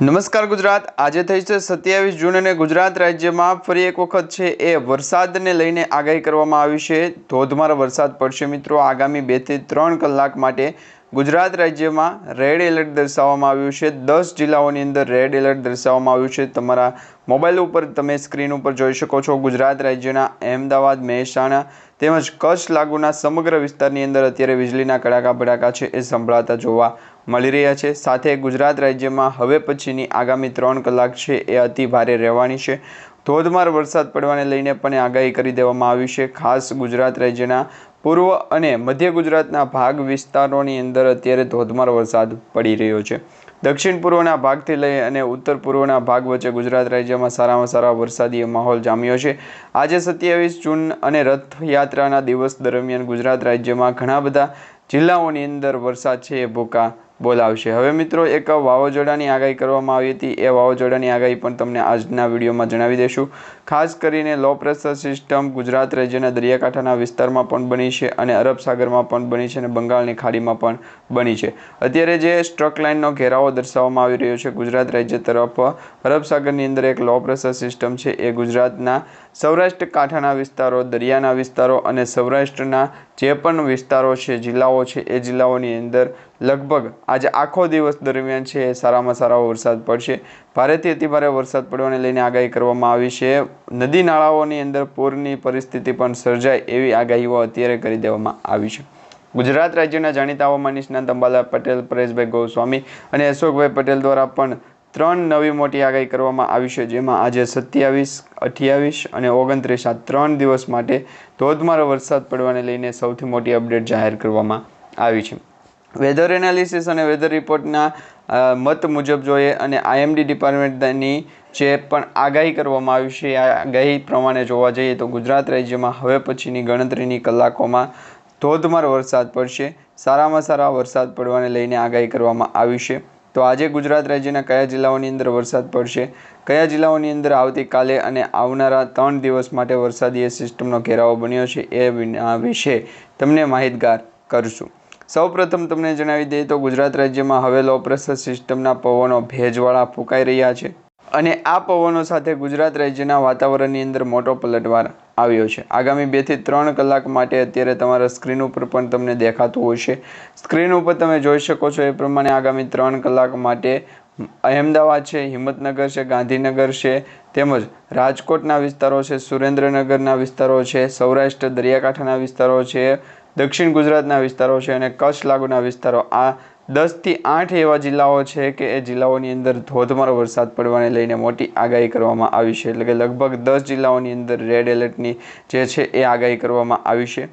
નમસ્કાર ગુજરાત. આજે થઈ છે સત્યાવીસ જૂન અને ગુજરાત રાજ્યમાં ફરી એક વખત છે એ વરસાદને લઈને આગાહી કરવામાં આવી છે. ધોધમાર વરસાદ પડશે મિત્રો. આગામી બેથી ત્રણ કલાક માટે ગુજરાત રાજ્યમાં રેડ એલર્ટ દર્શાવવામાં આવ્યું છે. દસ જિલ્લાઓની અંદર રેડ એલર્ટ દર્શાવવામાં આવ્યું છે. તમારા મોબાઈલ ઉપર તમે સ્ક્રીન ઉપર જોઈ શકો છો ગુજરાત રાજ્યના અમદાવાદ મહેસાણા તેમજ કચ્છ લાગુના સમગ્ર વિસ્તારની અંદર અત્યારે વીજળીના કડાકા ભડાકા છે એ સંભળાતા જોવા મળી રહ્યા છે. સાથે ગુજરાત રાજ્યમાં હવે પછીની આગામી ત્રણ કલાક છે એ અતિ ભારે રહેવાની છે. ધોધમાર વરસાદ પડવાને લઈને પણ આગાહી કરી દેવામાં આવી છે. ખાસ ગુજરાત રાજ્યના પૂર્વ અને મધ્ય ગુજરાતના ભાગ વિસ્તારોની અંદર અત્યારે ધોધમાર વરસાદ પડી રહ્યો છે. દક્ષિણ પૂર્વના ભાગથી લઈ અને ઉત્તર પૂર્વના ભાગ વચ્ચે ગુજરાત રાજ્યમાં સારામાં સારા વરસાદી માહોલ જામ્યો છે. આજે સત્યાવીસ જૂન અને રથયાત્રાના દિવસ દરમિયાન ગુજરાત રાજ્યમાં ઘણા બધા જિલ્લાઓની અંદર વરસાદ છે એ ભૂકા બોલાવશે. હવે મિત્રો, એક વાવાઝોડાની આગાહી કરવામાં આવી હતી. એ વાવાઝોડાની આગાહી પણ તમને આજના વિડીયોમાં જણાવી દઈશું. ખાસ કરીને લો પ્રેશર સિસ્ટમ ગુજરાત રાજ્યના દરિયાકાંઠાના વિસ્તારમાં પણ બની છે અને અરબ સાગરમાં પણ બની છે અને બંગાળની ખાડીમાં પણ બની છે. અત્યારે જે સ્ટ્રક લાઇનનો ઘેરાવો દર્શાવવામાં આવી રહ્યો છે, ગુજરાત રાજ્ય તરફ અરબ સાગરની અંદર એક લો પ્રેશર સિસ્ટમ છે. એ ગુજરાતના સૌરાષ્ટ્ર કાંઠાના વિસ્તારો, દરિયાના વિસ્તારો અને સૌરાષ્ટ્રના જે પણ વિસ્તારો છે, જિલ્લાઓ છે, એ જિલ્લાઓની અંદર લગભગ આજે આખો દિવસ દરમિયાન છે એ સારામાં સારો વરસાદ પડશે. ભારેથી અતિભારે વરસાદ પડવાને લઈને આગાહી કરવામાં આવી છે. નદી નાળાઓની અંદર પૂરની પરિસ્થિતિ પણ સર્જાય એવી આગાહીઓ અત્યારે કરી દેવામાં આવી છે. ગુજરાત રાજ્યના જાણીતા હવામાન નિષ્ણાંત અંબાલાલ પટેલ, પરેશભાઈ ગોસ્વામી અને અશોકભાઈ પટેલ દ્વારા પણ ત્રણ નવી મોટી આગાહી કરવામાં આવી છે, જેમાં આજે સત્યાવીસ, અઠ્યાવીસ અને ઓગણત્રીસ આ ત્રણ દિવસ માટે ધોધમાર વરસાદ પડવાને લઈને સૌથી મોટી અપડેટ જાહેર કરવામાં આવી છે. વેધર એનાલિસિસ અને વેધર રિપોર્ટના મત મુજબ જોઈએ અને આઈએમડી ડિપાર્ટમેન્ટની જે પણ આગાહી કરવામાં આવી છે, આ આગાહી પ્રમાણે જોવા જઈએ તો ગુજરાત રાજ્યમાં હવે પછીની ગણતરીની કલાકોમાં ધોધમાર વરસાદ પડશે. સારામાં સારા વરસાદ પડવાને લઈને આગાહી કરવામાં આવી છે. તો આજે ગુજરાત રાજ્યના કયા જિલ્લાઓની અંદર વરસાદ પડશે? કયા જિલ્લાઓની અંદર આવતીકાલે અને આવનારા ત્રણ દિવસ માટે વરસાદી સિસ્ટમનો ઘેરાવો બન્યો છે એ વિશે તમને માહિતગાર કરશું. સૌપ્રથમ તમને જણાવી દઈએ તો ગુજરાત રાજ્યમાં હવે લો પ્રેશર સિસ્ટમના પવનો ભેજવાળા ફૂંકાઈ રહ્યા છે અને આ પવનો સાથે ગુજરાત રાજ્યના વાતાવરણની અંદર મોટો પલટવાર આવ્યો છે. આગામી બેથી ત્રણ કલાક માટે અત્યારે તમારા સ્ક્રીન ઉપર પણ તમને દેખાતું હશે. સ્ક્રીન ઉપર તમે જોઈ શકો છો એ પ્રમાણે આગામી ત્રણ કલાક માટે અહેમદાબાદ છે, હિંમતનગર છે, ગાંધીનગર છે, તેમજ રાજકોટના વિસ્તારો છે, સુરેન્દ્રનગરના વિસ્તારો છે, સૌરાષ્ટ્ર દરિયાકાંઠાના વિસ્તારો છે દક્ષિણ ગુજરાતના વિસ્તારો છે અને કચ્છ લાગુના વિસ્તારો. આ દસથી આઠ એવા જિલ્લાઓ છે કે એ જિલ્લાઓની અંદર ધોધમાર વરસાદ પડવાને લઈને મોટી આગાહી કરવામાં આવી છે. એટલે કે લગભગ દસ જિલ્લાઓની અંદર રેડ એલર્ટની જે છે એ આગાહી કરવામાં આવી છે.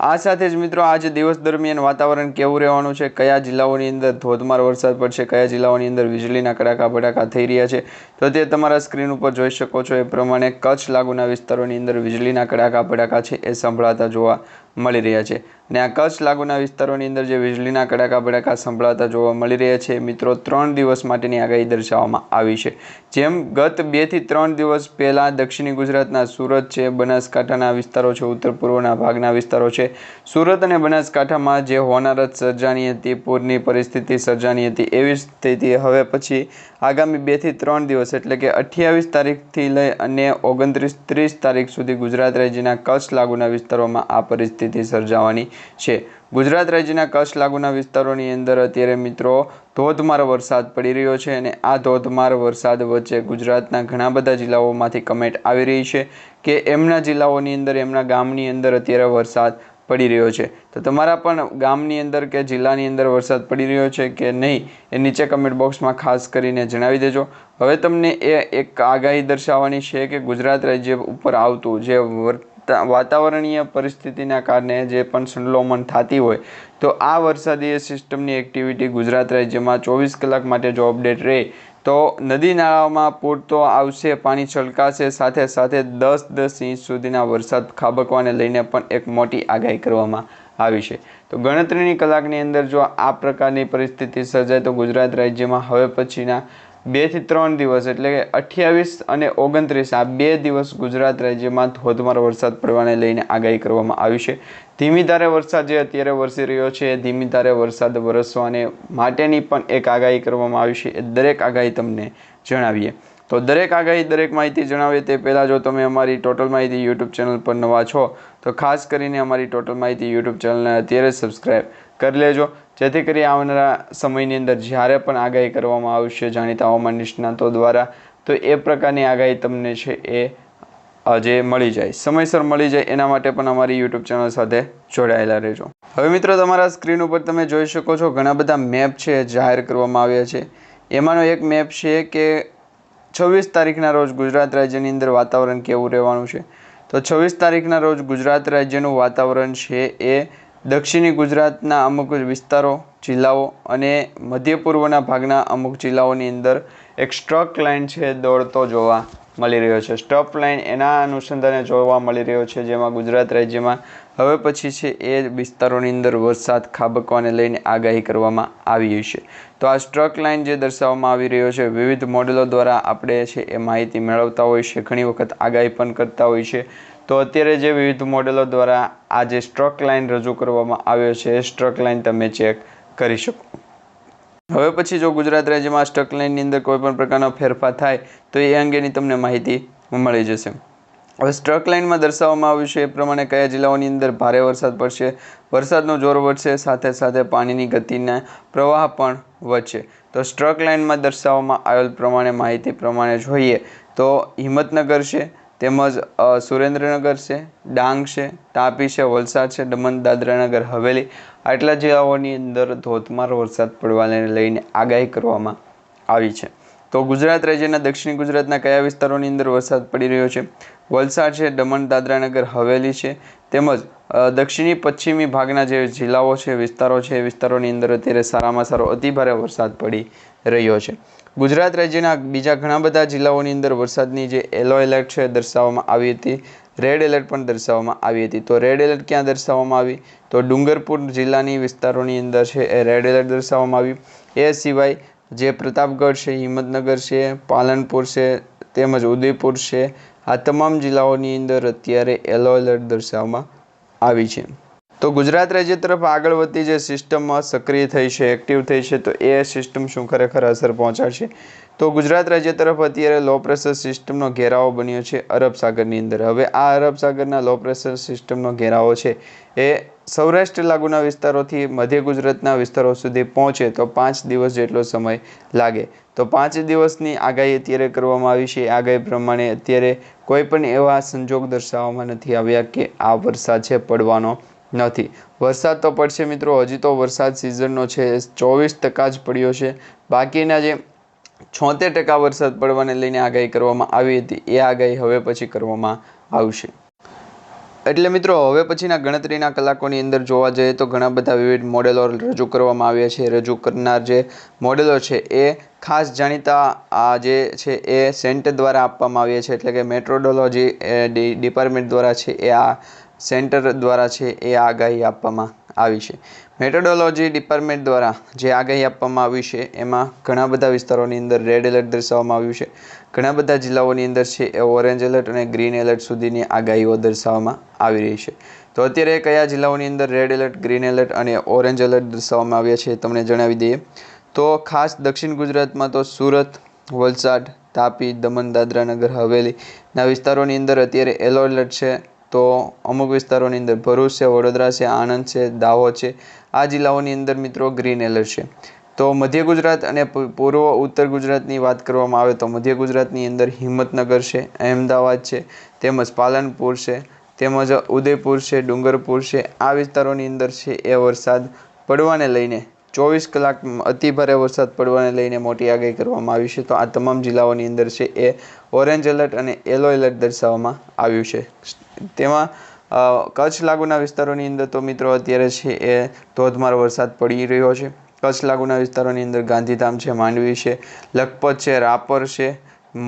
આ સાથે જ મિત્રો આજે દિવસ દરમિયાન વાતાવરણ કેવું રહેવાનું છે? કયા જિલ્લાઓની અંદર ધોધમાર વરસાદ પડશે? કયા જિલ્લાઓની અંદર વીજળીના કડાકા ભડાકા થઈ રહ્યા છે? તો તે તમારા સ્ક્રીન ઉપર જોઈ શકો છો. એ પ્રમાણે કચ્છ લાગુના વિસ્તારોની અંદર વીજળીના કડાકા ભડાકા છે એ સંભળાતા જોવા મળી રહ્યા છે. અને આ કચ્છ લાગુના વિસ્તારોની અંદર જે વીજળીના કડાકા ભડાકા સંભળાતા જોવા મળી રહ્યા છે, મિત્રો, ત્રણ દિવસ માટેની આગાહી દર્શાવવામાં આવી છે. જેમ ગત બેથી ત્રણ દિવસ પહેલાં દક્ષિણી ગુજરાતના સુરત છે, બનાસકાંઠાના વિસ્તારો છે, ઉત્તર પૂર્વના ભાગના વિસ્તારો છે. સુરત અને બનાસકાંઠામાં જે હોનારત સર્જાની હતી, પૂરની પરિસ્થિતિ સર્જાની હતી એવી સ્થિતિ હવે પછી આગામી બેથી ત્રણ દિવસ એટલે કે અઠ્યાવીસ તારીખથી લઈ અને ઓગણત્રીસ ત્રીસ તારીખ સુધી ગુજરાત રાજ્યના કચ્છ લાગુના વિસ્તારોમાં આ પરિસ્થિતિ સર્જાવાની છે. ગુજરાત રાજ્યના કચ્છ લાગુના વિસ્તારોની અંદર અત્યારે મિત્રો ધોધમાર વરસાદ પડી રહ્યો છે અને આ ધોધમાર વરસાદ વચ્ચે ગુજરાતના ઘણા બધા જિલ્લાઓમાંથી કમેન્ટ આવી રહી છે કે એમના જિલ્લાઓની અંદર, એમના ગામની અંદર અત્યારે વરસાદ પડી રહ્યો છે. તો તમારા પણ ગામની અંદર કે જિલ્લાની અંદર વરસાદ પડી રહ્યો છે કે નહીં, એ નીચે કમેન્ટ બોક્સમાં ખાસ કરીને જણાવી દેજો. હવે તમને એ એક આગાહી દર્શાવવાની છે કે ગુજરાત રાજ્ય ઉપર આવતું જે વાતાવરણીય પરિસ્થિતિના કારણે જે પણ સંલોમન થતી હોય, તો આ વરસાદી સિસ્ટમની એક્ટિવિટી ગુજરાત રાજ્યમાં ચોવીસ કલાક માટે જો અપડેટ રહે, તો નદી નાળામાં પૂરતો આવશે, પાણી છલકાશે, સાથે સાથે દસ દસ ઇંચ સુધીના વરસાદ ખાબકવાને લઈને પણ એક મોટી આગાહી કરવામાં આવી છે. તો ગણતરીની કલાકની અંદર જો આ પ્રકારની પરિસ્થિતિ સર્જાય તો ગુજરાત રાજ્યમાં હવે પછીના બેથી ત્રણ દિવસ, એટલે કે અઠ્યાવીસ અને ઓગણત્રીસ, આ બે દિવસ ગુજરાત રાજ્યમાં ધોધમાર વરસાદ પડવાને લઈને આગાહી કરવામાં આવી છે. ધીમી ધારે વરસાદ જે અત્યારે વરસી રહ્યો છે ધીમી ધારે વરસાદ વરસવાને માટેની પણ એક આગાહી કરવામાં આવી છે, એ દરેક આગાહી તમને જણાવીએ. તો દરેક આગાહી, દરેક માહિતી જણાવીએ તે પહેલાં જો તમે અમારી ટોટલ માહિતી યુટ્યુબ ચેનલ પર નવા છો, તો ખાસ કરીને અમારી ટોટલ માહિતી યુટ્યુબ ચેનલને અત્યારે સબસ્ક્રાઈબ કરી લેજો. જેથી કરી આવનારા સમયની અંદર જ્યારે પણ આગાહી કરવામાં આવશે જાણીતા હવામાન નિષ્ણાતો દ્વારા, તો એ પ્રકારની આગાહી તમને છે એ આજે મળી જાય. સમયસર મળી જાય એના માટે પણ અમારી યુટ્યુબ ચેનલ સાથે જોડાયેલા રહેજો. હવે મિત્રો, તમારા સ્ક્રીન ઉપર તમે જોઈ શકો છો ઘણા બધા મેપ છે જાહેર કરવામાં આવ્યા છે. એમાંનો એક મેપ છે કે છવ્વીસ તારીખના રોજ ગુજરાત રાજ્યની અંદર વાતાવરણ કેવું રહેવાનું છે? તો છવ્વીસ તારીખના રોજ ગુજરાત રાજ્યનું વાતાવરણ છે એ દક્ષિણી ગુજરાતના અમુક વિસ્તારો, જિલ્લાઓ અને મધ્ય પૂર્વના ભાગના અમુક જિલ્લાઓની અંદર એક સ્ટ્રક લાઇન છે દોડતો જોવા મળી રહ્યો છે. સ્ટપ લાઇન એના અનુસંધાને જોવા મળી રહ્યો છે જેમાં ગુજરાત રાજ્યમાં હવે પછી છે એ વિસ્તારોની અંદર વરસાદ ખાબકવાને લઈને આગાહી કરવામાં આવી છે. તો આ સ્ટ્રક લાઇન જે દર્શાવવામાં આવી રહ્યો છે વિવિધ મોડેલો દ્વારા આપણે છે એ માહિતી મેળવતા હોય છે ઘણી વખત આગાહી પણ કરતા હોય છે તો અત્યારે જે વિવિધ મોડેલો દ્વારા આ જે સ્ટ્રક લાઇન રજૂ કરવામાં આવ્યો છે, એ સ્ટ્રક લાઇન તમે ચેક કરી શકો. હવે પછી જો ગુજરાત રાજ્યમાં સ્ટ્રક લાઇનની અંદર કોઈપણ પ્રકારનો ફેરફાર થાય, તો એ અંગેની તમને માહિતી મળી જશે. હવે સ્ટ્રક લાઇનમાં દર્શાવવામાં આવ્યું છે એ પ્રમાણે કયા જિલ્લાઓની અંદર ભારે વરસાદ પડશે, વરસાદનો જોર વધશે, સાથે સાથે પાણીની ગતિના પ્રવાહ પણ વધશે. તો સ્ટ્રક લાઇનમાં દર્શાવવામાં આવેલ પ્રમાણે માહિતી પ્રમાણે જોઈએ તો હિંમતનગર છે તેમજ સુરેન્દ્રનગર છે, ડાંગ છે, તાપી છે, વલસાડ છે, દમણ, દાદરાનગર, હવેલી આટલા જિલ્લાઓની અંદર ધોધમાર વરસાદ પડવાને લઈને આગાહી કરવામાં આવી છે. તો ગુજરાત રાજ્યના દક્ષિણ ગુજરાતના કયા વિસ્તારોની અંદર વરસાદ પડી રહ્યો છે? વલસાડ છે, દમણ, દાદરાનગર, હવેલી છે, તેમજ દક્ષિણી પશ્ચિમી ભાગના જે જિલ્લાઓ છે, વિસ્તારો છે, એ વિસ્તારોની અંદર અત્યારે સારામાં સારો અતિભારે વરસાદ પડી રહ્યો છે. ગુજરાત રાજ્યના બીજા ઘણા બધા જિલ્લાઓની અંદર વરસાદની જે યલો એલર્ટ છે દર્શાવવામાં આવી હતી. રેડ એલર્ટ પણ દર્શાવવામાં આવી હતી. તો રેડ એલર્ટ ક્યાં દર્શાવવામાં આવી? તો ડુંગરપુર જિલ્લાની વિસ્તારોની અંદર છે એ રેડ એલર્ટ દર્શાવવામાં આવ્યું એ સિવાય જે પ્રતાપગઢ છે, હિંમતનગર છે, પાલનપુર છે, તેમજ ઉદયપુર છે, આ તમામ જિલ્લાઓની અંદર અત્યારે યલો એલર્ટ દર્શાવવામાં આવી છે. તો ગુજરાત રાજ્ય તરફ આગળ વધતી જે સિસ્ટમમાં સક્રિય થઈ છે એક્ટિવ થઈ છે, તો એ સિસ્ટમ શું ખરેખર અસર પહોંચાડશે? તો ગુજરાત રાજ્ય તરફ અત્યારે લો પ્રેશર સિસ્ટમનો ઘેરાવો બન્યો છે અરબ સાગરની અંદર. હવે આ અરબ સાગરના લો પ્રેશર સિસ્ટમનો ઘેરાવો છે એ સૌરાષ્ટ્ર લાગુના વિસ્તારોથી મધ્ય ગુજરાતના વિસ્તારો સુધી પહોંચે તો પાંચ દિવસ જેટલો સમય લાગે. તો પાંચ દિવસની આગાહી અત્યારે કરવામાં આવી છે. આગાહી પ્રમાણે અત્યારે કોઈ પણ એવા સંજોગ દર્શાવવામાં નથી આવ્યા કે આ વરસાદ છે, પડવાનો નથી. વરસાદ તો પડશે મિત્રો. હજી તો વરસાદ સિઝનનો છે. ચોવીસ ટકા જ પડ્યો છે. બાકીના જે છોતેર ટકા વરસાદ પડવાને લઈને આગાહી કરવામાં આવી હતી. એ આગાહી હવે પછી કરવામાં આવશે. એટલે મિત્રો, હવે પછીના ગણતરીના કલાકોની અંદર જોવા જઈએ તો ઘણા બધા વિવિધ મોડેલો રજૂ કરવામાં આવ્યા છે. રજૂ કરનાર જે મોડેલો છે એ ખાસ જાણીતા આ જે છે એ સેન્ટ દ્વારા આપવામાં આવ્યા છે. એટલે કે મેટ્રોડોલોજી ડિપાર્ટમેન્ટ દ્વારા છે એ આ સેન્ટર દ્વારા છે એ આગાહી આપવામાં આવી છે. મેટોડોલોજી ડિપાર્ટમેન્ટ દ્વારા જે આગાહી આપવામાં આવી છે, એમાં ઘણા બધા વિસ્તારોની અંદર રેડ એલર્ટ દર્શાવવામાં આવ્યું છે. ઘણા બધા જિલ્લાઓની અંદર છે એ ઓરેન્જ એલર્ટ અને ગ્રીન એલર્ટ સુધીની આગાહીઓ દર્શાવવામાં આવી રહી છે. તો અત્યારે કયા જિલ્લાઓની અંદર રેડ એલર્ટ, ગ્રીન એલર્ટ અને ઓરેન્જ એલર્ટ દર્શાવવામાં આવ્યા છે તમને જણાવી દઈએ. તો ખાસ દક્ષિણ ગુજરાતમાં તો સુરત, વલસાડ, તાપી, દમણ, દાદરા નગર હવેલીના વિસ્તારોની અંદર અત્યારે યલો એલર્ટ છે. તો અમુક વિસ્તારોની અંદર ભરૂચ છે, વડોદરા છે, આણંદ છે, દાહોદ છે. આ જિલ્લાઓની અંદર મિત્રો ગ્રીન એલર્ટ છે. તો મધ્ય ગુજરાત અને પૂર્વ ઉત્તર ગુજરાતની વાત કરવામાં આવે તો મધ્ય ગુજરાતની અંદર હિંમતનગર છે, અહેમદાબાદ છે, તેમજ પાલનપુર છે, તેમજ ઉદયપુર છે, ડુંગરપુર છે. આ વિસ્તારોની અંદર છે એ વરસાદ પડવાને લઈને ચોવીસ કલાક અતિભારે વરસાદ પડવાને લઈને મોટી આગાહી કરવામાં આવી છે. તો આ તમામ જિલ્લાઓની અંદર છે એ ઓરેન્જ એલર્ટ અને યલો એલર્ટ દર્શાવવામાં આવ્યું છે. તેમાં કચ્છ લાગુના વિસ્તારોની અંદર તો મિત્રો અત્યારે છે એ ધોધમાર વરસાદ પડી રહ્યો છે. કચ્છ લાગુના વિસ્તારોની અંદર ગાંધીધામ છે, માંડવી છે, લખપત છે, રાપર છે,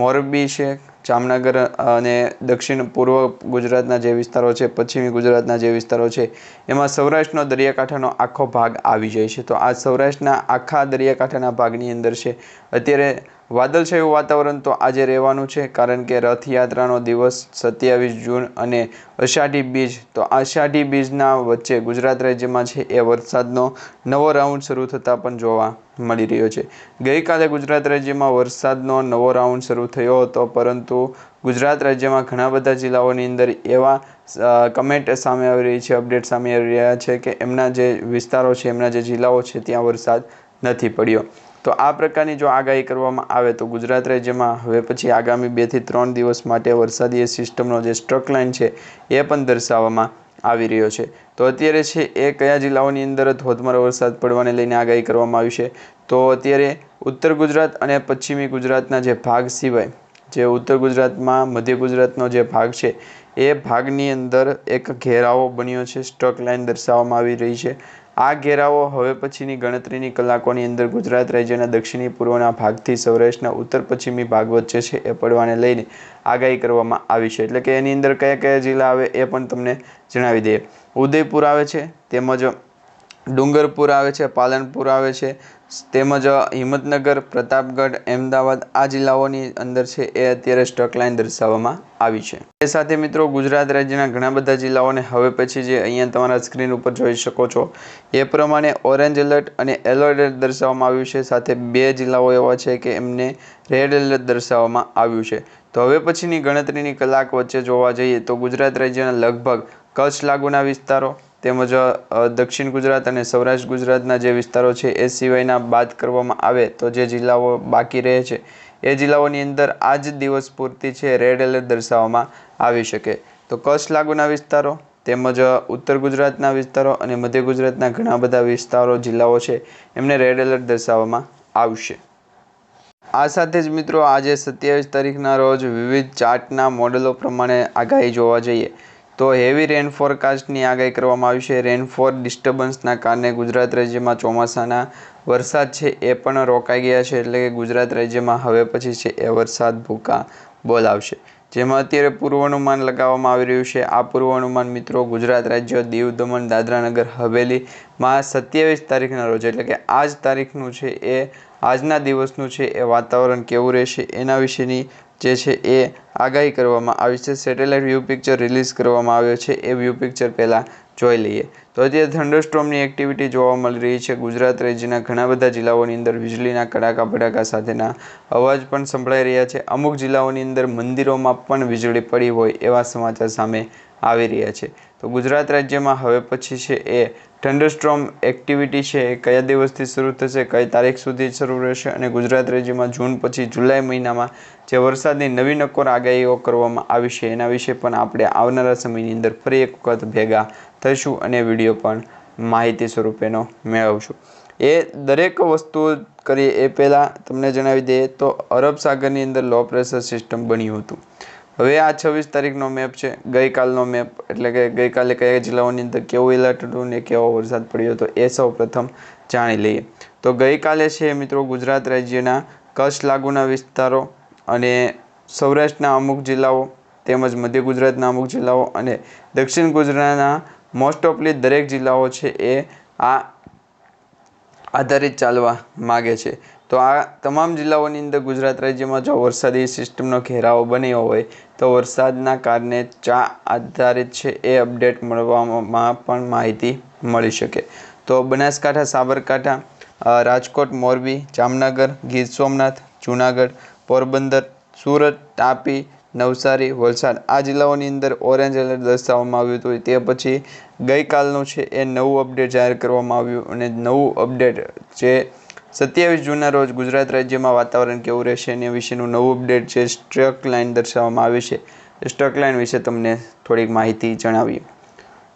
મોરબી છે જામનગર અને દક્ષિણ પૂર્વ ગુજરાતના જે વિસ્તારો છે, પશ્ચિમી ગુજરાતના જે વિસ્તારો છે, એમાં સૌરાષ્ટ્રનો દરિયાકાંઠાનો આખો ભાગ આવી જાય છે. તો આ સૌરાષ્ટ્રના આખા દરિયાકાંઠાના ભાગની અંદર છે. અત્યારે વાદળછાયું વાતાવરણ તો આજે રહેવાનું છે, કારણ કે રથયાત્રાનો દિવસ સત્યાવીસ જૂન અને અષાઢી બીજ. તો અષાઢી બીજના વચ્ચે ગુજરાત રાજ્યમાં છે એ વરસાદનો નવો રાઉન્ડ શરૂ થતાં પણ જોવા મળી રહ્યો છે. ગઈકાલે ગુજરાત રાજ્યમાં વરસાદનો નવો રાઉન્ડ શરૂ થયો હતો, પરંતુ ગુજરાત રાજ્યમાં ઘણા બધા જિલ્લાઓની અંદર એવા કમેન્ટ સામે આવી રહી છે, અપડેટ સામે આવી રહ્યા છે કે એમના જે વિસ્તારો છે, એમના જે જિલ્લાઓ છે, ત્યાં વરસાદ નથી પડ્યો. તો આ પ્રકારની જો આગાહી કરવામાં આવે તો ગુજરાત રાજ્યમાં હવે પછી આગામી બેથી ત્રણ દિવસ માટે વરસાદી સિસ્ટમનો જે સ્ટ્રક લાઇન છે, એ પણ દર્શાવવામાં આવી રહ્યો છે. તો અત્યારે છે એ કયા જિલ્લાઓની અંદર ધોધમાર વરસાદ પડવાને લઈને આગાહી કરવામાં આવી છે? તો અત્યારે ઉત્તર ગુજરાત અને પશ્ચિમી ગુજરાતના જે ભાગ સિવાય, જે ઉત્તર ગુજરાતમાં મધ્ય ગુજરાતનો જે ભાગ છે, એ ભાગની અંદર એક ઘેરાવો બન્યો છે. સ્ટ્રક લાઇન દર્શાવવામાં આવી રહી છે. આ ઘેરાવો હવે પછીની ગણતરીની કલાકોની અંદર ગુજરાત રાજ્યના દક્ષિણી પૂર્વના ભાગથી સૌરાષ્ટ્રના ઉત્તર પશ્ચિમી ભાગ વચ્ચે છે એ પડવાને લઈને આગાહી કરવામાં આવી છે. એટલે કે એની અંદર કયા કયા જિલ્લા આવે એ પણ તમને જણાવી દઈએ. ઉદયપુર આવે છે, તેમજ ડુંગરપુર આવે છે, પાલનપુર આવે છે, તેમજ હિંમતનગર, પ્રતાપગઢ, અમદાવાદ આ જિલ્લાઓની અંદર છે એ અત્યારે સ્ટક લાઇન દર્શાવવામાં આવી છે. એ સાથે મિત્રો ગુજરાત રાજ્યના ઘણા બધા જિલ્લાઓને હવે પછી જે અહીંયા તમારા સ્ક્રીન ઉપર જોઈ શકો છો, એ પ્રમાણે ઓરેન્જ એલર્ટ અને યલો એલર્ટ દર્શાવવામાં આવ્યું છે, સાથે બે જિલ્લાઓ એવા છે કે એમને રેડ એલર્ટ દર્શાવવામાં આવ્યું છે. તો હવે પછીની ગણતરીની કલાક વચ્ચે જોવા જઈએ તો ગુજરાત રાજ્યના લગભગ કચ્છ લાગુના વિસ્તારો તેમજ દક્ષિણ ગુજરાત અને સૌરાષ્ટ્ર ગુજરાતના જે વિસ્તારો છે, એ સિવાયના બાદ કરવામાં આવે તો જે જિલ્લાઓ બાકી રહે છે, એ જિલ્લાઓની અંદર આ જ દિવસ પૂરતી છે, રેડ એલર્ટ દર્શાવવામાં આવી શકે. તો કચ્છ લાગુના વિસ્તારો, તેમજ ઉત્તર ગુજરાતના વિસ્તારો અને મધ્ય ગુજરાતના ઘણા બધા વિસ્તારો, જિલ્લાઓ છે, એમને રેડ એલર્ટ દર્શાવવામાં આવશે. આ સાથે જ મિત્રો, આજે સત્યાવીસ તારીખના રોજ વિવિધ ચાર્ટના મોડેલો પ્રમાણે આગાહી જોવા જઈએ. તો હેવી રેન ફોરકાસ્ટની આગાહી કરવામાં આવી છે. રેનફોર ડિસ્ટર્બન્સના કારણે ગુજરાત રાજ્યમાં ચોમાસાના વરસાદ છે એ પણ રોકાઈ ગયા છે. એટલે કે ગુજરાત રાજ્યમાં હવે પછી છે એ વરસાદ ભૂકા બોલાવશે જેમાં અત્યારે પૂર્વાનુમાન લગાવવામાં આવી રહ્યું છે. આ પૂર્વાનુમાન મિત્રો ગુજરાત રાજ્ય દીવ દમણ દાદરાનગર હવેલીમાં સત્યાવીસ તારીખના રોજ, એટલે કે આ જ તારીખનું છે એ, આજના દિવસનું છે એ વાતાવરણ કેવું રહેશે એના વિશેની જે છે એ આગાહી કરવામાં આવી છે. સેટેલાઇટ વ્યૂ પિક્ચર રિલીઝ કરવામાં આવ્યો છે. એ વ્યૂ પિક્ચર પહેલાં જોઈ લઈએ. તો અત્યારે થંડરસ્ટ્રોમની એક્ટિવિટી જોવા મળી રહી છે. ગુજરાત રાજ્યના ઘણા બધા જિલ્લાઓની અંદર વીજળીના કડાકા ભડાકા સાથેના અવાજ પણ સંભળાઈ રહ્યા છે. અમુક જિલ્લાઓની અંદર મંદિરોમાં પણ વીજળી પડી હોય એવા સમાચાર સામે આવી રહ્યા છે. તો ગુજરાત રાજ્યમાં હવે પછી છે એ થંડરસ્ટ્રોમ એક્ટિવિટી છે, એ કયા દિવસથી શરૂ થશે, કઈ તારીખ સુધી શરૂ રહેશે અને ગુજરાત રાજ્યમાં જૂન પછી જુલાઈ મહિનામાં જે વરસાદની નવી નક્કોર આગાહીઓ કરવામાં આવી છે, એના વિશે પણ આપણે આવનારા સમયની અંદર ફરી એક વખત ભેગા થઈશું અને વીડિયો પણ માહિતી સ્વરૂપેનો મેળવશું. એ દરેક વસ્તુ કરીએ એ પહેલાં તમને જણાવી દઈએ તો અરબ સાગરની અંદર લો પ્રેશર સિસ્ટમ બન્યું હતું. હવે આ છવ્વીસ તારીખનો મેપ છે. ગઈકાલનો મેપ એટલે કે ગઈકાલે કયા જિલ્લાઓની અંદર કેવું એલર્ટ હતું ને કેવો વરસાદ પડ્યો હતો એ સૌ પ્રથમ જાણી લઈએ. તો ગઈકાલે છે મિત્રો ગુજરાત રાજ્યના કચ્છ લાગુના વિસ્તારો અને સૌરાષ્ટ્રના અમુક જિલ્લાઓ તેમજ મધ્ય ગુજરાતના અમુક જિલ્લાઓ અને દક્ષિણ ગુજરાતના મોસ્ટ ઓફલી દરેક જિલ્લાઓ છે એ આ આધારિત ચાલવા માગે છે. તો આ તમામ જિલ્લાઓની અંદર ગુજરાત રાજ્યમાં જો વરસાદી સિસ્ટમનો ઘેરાવો બન્યો હોય, તો વરસાદના કારણે ચા આધારિત છે એ અપડેટ મળવામાં પણ માહિતી મળી શકે. તો બનાસકાંઠા, સાબરકાંઠા રાજકોટ, મોરબી, જામનગર, ગીર સોમનાથ, જૂનાગઢ, પોરબંદર, સુરત, તાપી, નવસારી, વલસાડ આ જિલ્લાઓની અંદર ઓરેન્જ એલર્ટ દર્શાવવામાં આવ્યું હતું. તે પછી ગઈકાલનું છે એ નવું અપડેટ જાહેર કરવામાં આવ્યું અને નવું અપડેટ જે સત્યાવીસ જૂનના રોજ ગુજરાત રાજ્યમાં વાતાવરણ કેવું રહેશે એના વિશેનું નવું અપડેટ છે સ્ટ્રક લાઇન દર્શાવવામાં આવી છે સ્ટ્રક લાઇન વિશે તમને થોડીક માહિતી જણાવીએ.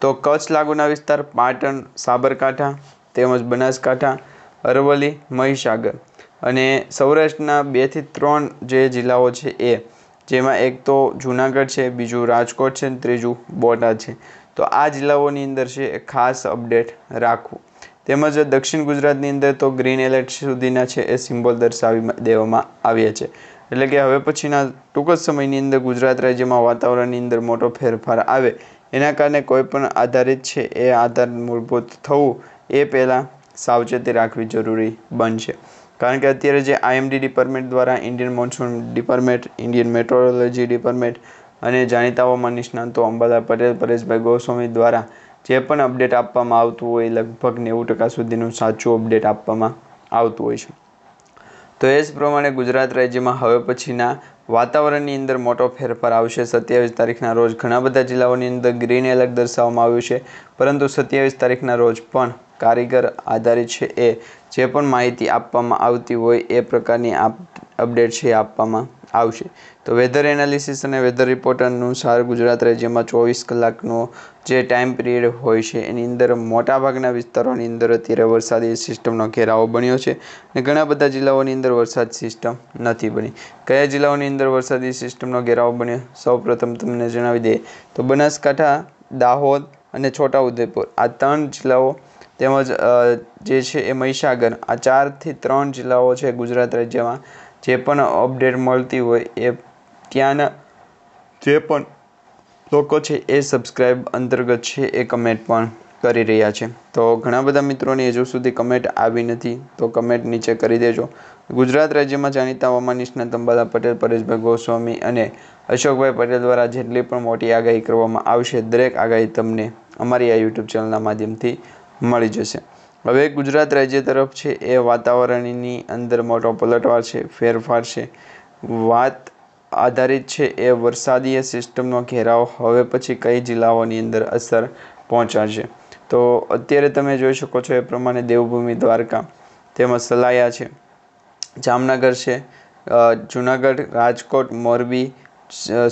તો કચ્છ લાગુના વિસ્તાર પાટણ, સાબરકાંઠા તેમજ બનાસકાંઠા, અરવલ્લી, મહીસાગર અને સૌરાષ્ટ્રના બેથી ત્રણ જે જિલ્લાઓ છે એ, જેમાં એક તો જૂનાગઢ છે, બીજું રાજકોટ છે અને ત્રીજું બોટાદ છે. તો આ જિલ્લાઓની અંદર છે ખાસ અપડેટ રાખવું. તેમજ દક્ષિણ ગુજરાતની અંદર તો ગ્રીન એલર્ટ સુધીના છે એ સિમ્બોલ દર્શાવી દેવામાં આવ્યા છે. એટલે કે હવે પછીના ટૂંક જ સમયની અંદર ગુજરાત રાજ્યમાં વાતાવરણની અંદર મોટો ફેરફાર આવે. એના કારણે કોઈ પણ આધારિત છે એ આધાર મૂળભૂત થવું એ પહેલાં સાવચેતી રાખવી જરૂરી બનશે. કારણ કે અત્યારે જે આઈએમડી ડિપાર્ટમેન્ટ દ્વારા Indian monsoon department Indian meteorology department અને જાણીતા હવામાન નિષ્ણાંતો અંબાલા પટેલ, પરેશભાઈ ગોસ્વામી દ્વારા જે પણ અપડેટ આપવામાં આવતું હોય, લગભગ નેવું ટકા સુધીનું સાચું અપડેટ આપવામાં આવતું હોય છે. તો એ જ પ્રમાણે ગુજરાત રાજ્યમાં હવે પછીના વાતાવરણની અંદર મોટો ફેરફાર આવશે. સત્યાવીસ તારીખના રોજ ઘણા બધા જિલ્લાઓની અંદર ગ્રીન એલર્ટ દર્શાવવામાં આવ્યું છે. પરંતુ સત્યાવીસ તારીખના રોજ પણ કારીગર આધારિત છે એ જે પણ માહિતી આપવામાં આવતી હોય એ પ્રકારની અપડેટ છે આપવામાં આવશે. તો વેધર એનાલિસિસ અને વેધર રિપોર્ટ અનુસાર ગુજરાત રાજ્યમાં ચોવીસ કલાકનો જે ટાઈમ પિરિયડ હોય છે, એની અંદર મોટાભાગના વિસ્તારોની અંદર અત્યારે વરસાદી સિસ્ટમનો ઘેરાવો બન્યો છે અને ઘણા બધા જિલ્લાઓની અંદર વરસાદ સિસ્ટમ નથી બની. કયા જિલ્લાઓની અંદર વરસાદી સિસ્ટમનો ઘેરાવો બન્યો? સૌપ્રથમ તમને જણાવી દઈએ તો બનાસકાંઠા, દાહોદ અને છોટાઉદેપુર. આ ત્રણ જિલ્લાઓ તેમજ જે છે એ મહીસાગર. આ ચારથી ત્રણ જિલ્લાઓ છે ગુજરાત રાજ્યમાં. જે પણ અપડેટ મળતી હોય એ ત્યાંના જે પણ લોકો છે એ સબસ્ક્રાઈબ અંતર્ગત છે એ કમેન્ટ પણ કરી રહ્યા છે. તો ઘણા બધા મિત્રોની હજુ સુધી કમેન્ટ આવી નથી, તો કમેન્ટ નીચે કરી દેજો. ગુજરાત રાજ્યમાં જાણીતા હવામાન નિષ્ણાત અંબાલા પટેલ, પરેશભાઈ ગોસ્વામી અને અશોકભાઈ પટેલ દ્વારા જેટલી પણ મોટી આગાહી કરવામાં આવશે, દરેક આગાહી તમને અમારી આ યુટ્યુબ ચેનલના માધ્યમથી મળી જશે. હવે ગુજરાત રાજ્ય તરફ છે, એ વાતાવરણની અંદર મોટો પલટવાર છે, ફેરફાર છે. વાત આધારિત છે, એ વરસાદીય સિસ્ટમનો ઘેરાવ હવે પછી કઈ જિલ્લાઓની અંદર અસર પહોંચાડશે. તો અત્યારે તમે જોઈ શકો છો, એ પ્રમાણે દેવભૂમિ દ્વારકા તેમાં સલાયા છે. જામનગર છે જુનાગઢ, રાજકોટ, મોરબી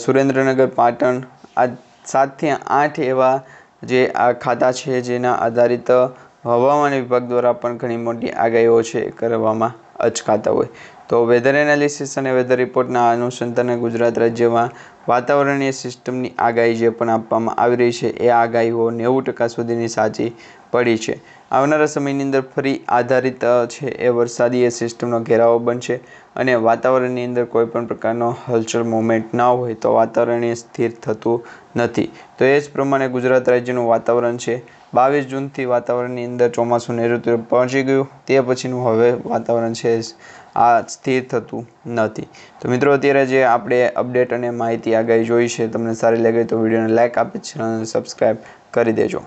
સુરેન્દ્રનગર, પાટણ, આ સાતથી આઠ એવા જે આ ખાતા છે, જેના આધારિત હવામાન વિભાગ દ્વારા પણ ઘણી મોટી આગાહીઓ છે કરવામાં અચકાતા હોય. તો વેધર એનાલિસિસ અને વેધર રિપોર્ટના અનુસંધાને ગુજરાત રાજ્યમાં વાતાવરણીય સિસ્ટમની આગાહી જે પણ આપવામાં આવી રહી છે, એ આગાહીઓ નેવું ટકા સુધીની સાચી પડી છે. આવનારા સમયની અંદર ફરી આધારિત છે એ વરસાદી સિસ્ટમનો ઘેરાવો બનશે અને વાતાવરણની અંદર કોઈ પણ પ્રકારનો હલચલ મુવમેન્ટ ના હોય તો વાતાવરણીય સ્થિર થતું નથી. તો એ જ પ્રમાણે ગુજરાત રાજ્યનું વાતાવરણ છે બાવીસ જૂનથી વાતાવરણની અંદર ચોમાસું નૈઋત્ય પહોંચી ગયું. તે પછીનું હવે વાતાવરણ છે આ સ્થિર થતું નથી. તો મિત્રો, અત્યારે જે આપણે અપડેટ અને માહિતી આગાહી જોઈ છે, તમને સારી લાગે તો વિડીયોને લાઇક આપી, ચેનલને સબસ્ક્રાઈબ કરી દેજો.